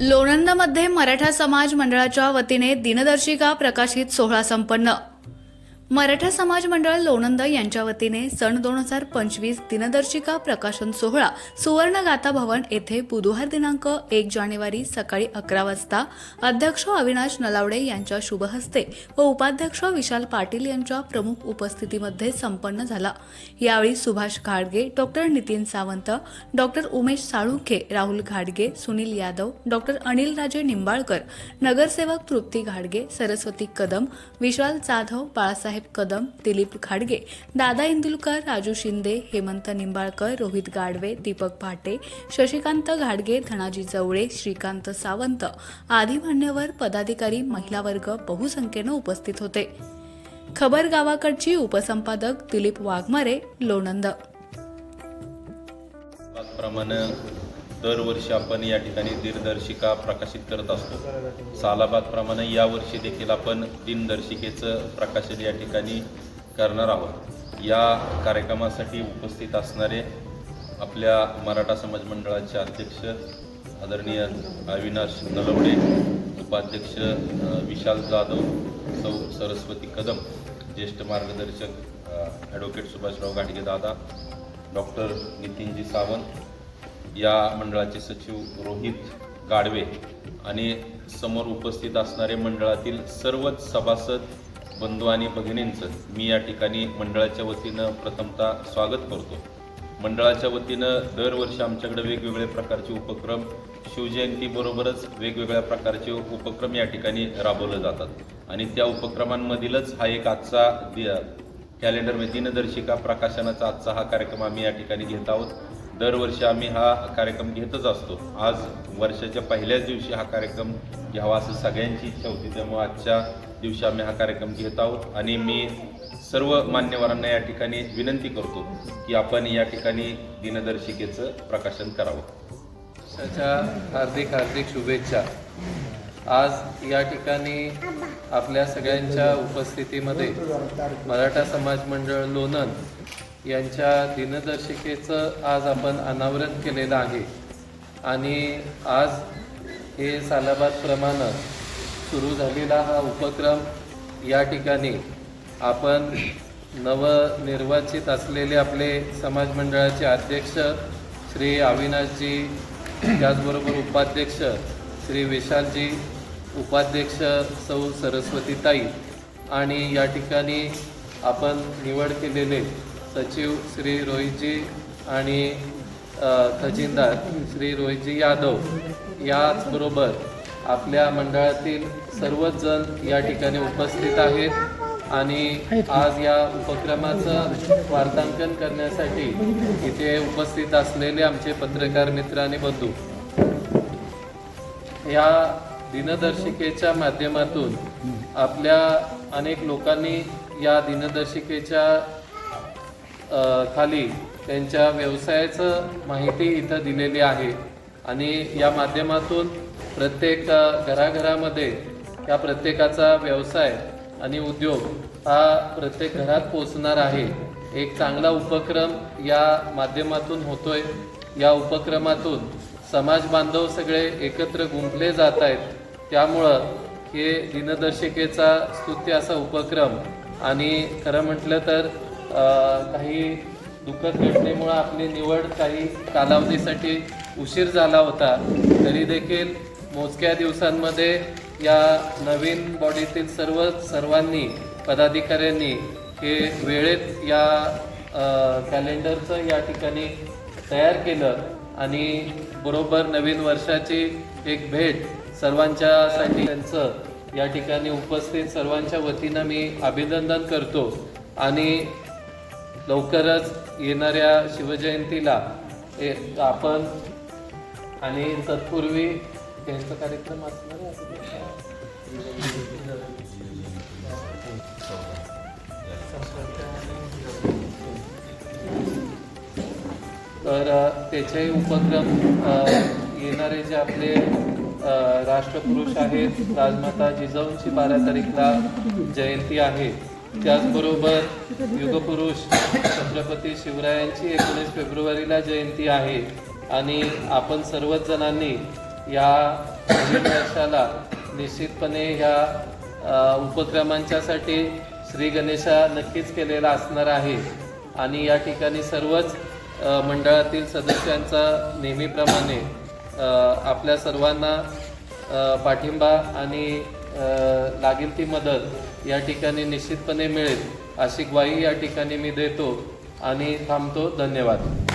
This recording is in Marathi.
लोणंदमध्ये मराठा समाज मंडळाच्या वतीने दिनदर्शिका प्रकाशित सोहळा संपन्न. मराठा समाज मंडळ लोणंद यांच्या वतीने सन दोन हजार पंचवीस दिनदर्शिका प्रकाशन सोहळा सुवर्णगाथा भवन येथे बुधवार दिनांक एक जानेवारी सकाळी अकरा वाजता अध्यक्ष अविनाश नलावडे यांच्या शुभहस्ते व उपाध्यक्ष विशाल पाटील यांच्या प्रमुख उपस्थितीमध्ये संपन्न झाला. यावेळी सुभाष घाडगे डॉक्टर नितीन सावंत डॉक्टर उमेश साळुंखे राहुल घाडगे सुनील यादव डॉक्टर अनिल राजे निंबाळकर नगरसेवक तृप्ती घाडगे सरस्वती कदम विशाल जाधव बाळासाहेब कदम दिलीप घाडगे दादा इंदुलकर राजू शिंदे हेमंत निंबाळकर रोहित गाडवे दीपक भाटे शशिकांत घाडगे धनाजी जवळे श्रीकांत सावंत आदी मान्यवर पदाधिकारी महिला वर्ग बहुसंख्येनं उपस्थित होते. खबर गावाकडची उपसंपादक दिलीप वाघमारे लोणंद. दरवर्षी आपण या ठिकाणी दिनदर्शिका प्रकाशित करत असतो. सालाबादप्रमाणे यावर्षी देखील आपण दिनदर्शिकेचं प्रकाशन या ठिकाणी करणार आहोत. या कार्यक्रमासाठी उपस्थित असणारे आपल्या मराठा समाज मंडळाचे अध्यक्ष आदरणीय अविनाश नलवडे उपाध्यक्ष विशाल जाधव सौ सरस्वती कदम ज्येष्ठ मार्गदर्शक ॲडव्होकेट सुभाषराव गाडगे दादा डॉक्टर नितीनजी सावंत या मंडळाचे सचिव रोहित गाडवे आणि समोर उपस्थित असणारे मंडळातील सर्वच सभासद बंधू आणि भगिनींचं मी या ठिकाणी मंडळाच्या वतीनं प्रथमतः स्वागत करतो. मंडळाच्या वतीनं दरवर्षी आमच्याकडे वेगवेगळे प्रकारचे उपक्रम शिवजयंतीबरोबरच वेगवेगळ्या प्रकारचे उपक्रम या ठिकाणी राबवले जातात. आणि त्या उपक्रमांमधीलच हा एक आजचा दि कॅलेंडर दिनदर्शिका प्रकाशनाचा आजचा हा कार्यक्रम आम्ही या ठिकाणी घेत आहोत. दरवर्षी आम्ही हा कार्यक्रम घेतच असतो. आज वर्षाच्या पहिल्याच दिवशी हा कार्यक्रम घ्यावा असं सगळ्यांची इच्छा होती. त्यामुळे आजच्या दिवशी आम्ही हा कार्यक्रम घेत आहोत. आणि मी सर्व मान्यवरांना या ठिकाणी विनंती करतो की आपण या ठिकाणी दिनदर्शिकेचं प्रकाशन करावं. वर्षाच्या हार्दिक हार्दिक शुभेच्छा. आज या ठिकाणी आपल्या सगळ्यांच्या उपस्थितीमध्ये मराठा समाज मंडळ लोणंद यांच्या दिनदर्शिकेचं आज आपण अनावरण केलेलं आहे. आणि आज हे सालाबादप्रमाणे सुरू झालेला हा उपक्रम या ठिकाणी आपण नवनिर्वाचित असलेले आपले समाज मंडळाचे अध्यक्ष श्री अविनाशजी त्याचबरोबर उपाध्यक्ष श्री विशालजी उपाध्यक्ष सौ सरस्वतीताई आणि या ठिकाणी आपण निवड केलेले सचिव श्री रोहितजी आणि खजिनदार श्री रोहितजी यादव याचबरोबर आपल्या मंडळातील सर्वच जण या ठिकाणी उपस्थित आहेत आणि आज या उपक्रमाचं वार्तांकन करण्यासाठी इथे उपस्थित असलेले आमचे पत्रकार मित्र आणि बंधू. या दिनदर्शिकेच्या माध्यमातून आपल्या अनेक लोकांनी या दिनदर्शिकेच्या खाली त्यांच्या व्यवसायाचं माहिती इथं दिलेली आहे. आणि या माध्यमातून प्रत्येक घराघरामध्ये या प्रत्येकाचा व्यवसाय आणि उद्योग हा प्रत्येक घरात पोचणार आहे. एक चांगला उपक्रम या माध्यमातून होतोय. या उपक्रमातून समाज बांधव सगळे एकत्र गुंफले जात आहेत. त्यामुळं हे दिनदर्शिकेचा स्तुत्य असा उपक्रम आणि खरं म्हटलं तर काही दुःखद घटनेमुळं आपली निवड काही कालावधीसाठी उशीर झाला होता. तरी देखील मोजक्या दिवसांमध्ये या नवीन बॉडीतील सर्व सर्वांनी पदाधिकाऱ्यांनी हे वेळेत या कॅलेंडरचं या ठिकाणी तयार केलं आणि बरोबर नवीन वर्षाची एक भेट सर्वांच्यासाठी त्यांचं या ठिकाणी उपस्थित सर्वांच्या वतीनं मी अभिनंदन करतो. आणि लवकरच येणाऱ्या शिवजयंतीला ए- आपण आणि तत्पूर्वी त्यांचा कार्यक्रम असणार तर त्याचेही उपक्रम येणारे जे आपले राष्ट्रपुरुष आहेत राजमाता जिजाऊंची बारा तारीखला जयंती आहे. त्याचबरोबर युगपुरुष छत्रपती शिवरायांची एकोणीस फेब्रुवारीला जयंती आहे आणि आपण सर्वच जणांनी या वर्षाला निश्चितपणे ह्या उपक्रमांच्यासाठी श्री गणेशा नक्कीच केलेला असणार आहे. आणि या ठिकाणी सर्वच मंडळातील सदस्यांचा नेहमीप्रमाणे आपल्या सर्वांना पाठिंबा आणि लागेल ती मदत या ठिकाणी निश्चितपणे मिळेल. अशी ग्वाही या ठिकाणी मी देतो आणि थांबतो. धन्यवाद.